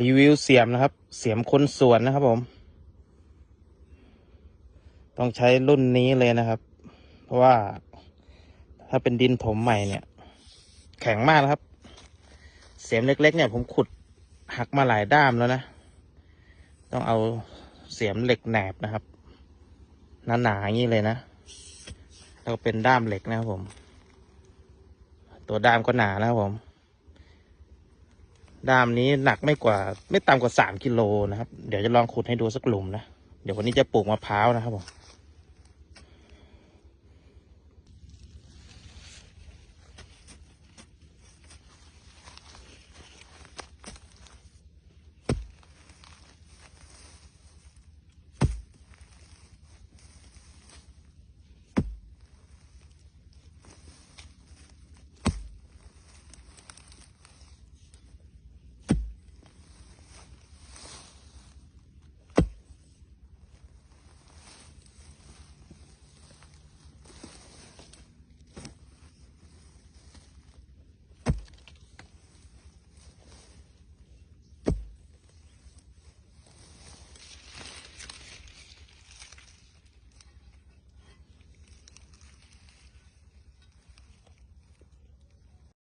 รีวิวเสียมนะครับ เสียมคนสวนนะครับผม ต้องใช้รุ่นนี้เลยนะครับ เพราะว่าถ้าเป็นดินถมใหม่เนี่ย แข็งมากนะครับ เสียมเล็ก ๆ เนี่ย ผมขุดหักมาหลายด้ามแล้วนะ ต้องเอาเสียมเหล็กแหนบนะครับหนาๆอย่างนี้เลยนะแล้วเป็นด้ามเหล็กนะครับผม ตัวด้ามก็หนานะครับผม ด้ามนี้หนักไม่กว่า ไม่ต่ำกว่าสามกิโลนะครับ เดี๋ยวจะลองขุดให้ดูสักหลุมนะ เดี๋ยววันนี้จะปลูกมะพร้าวนะครับผม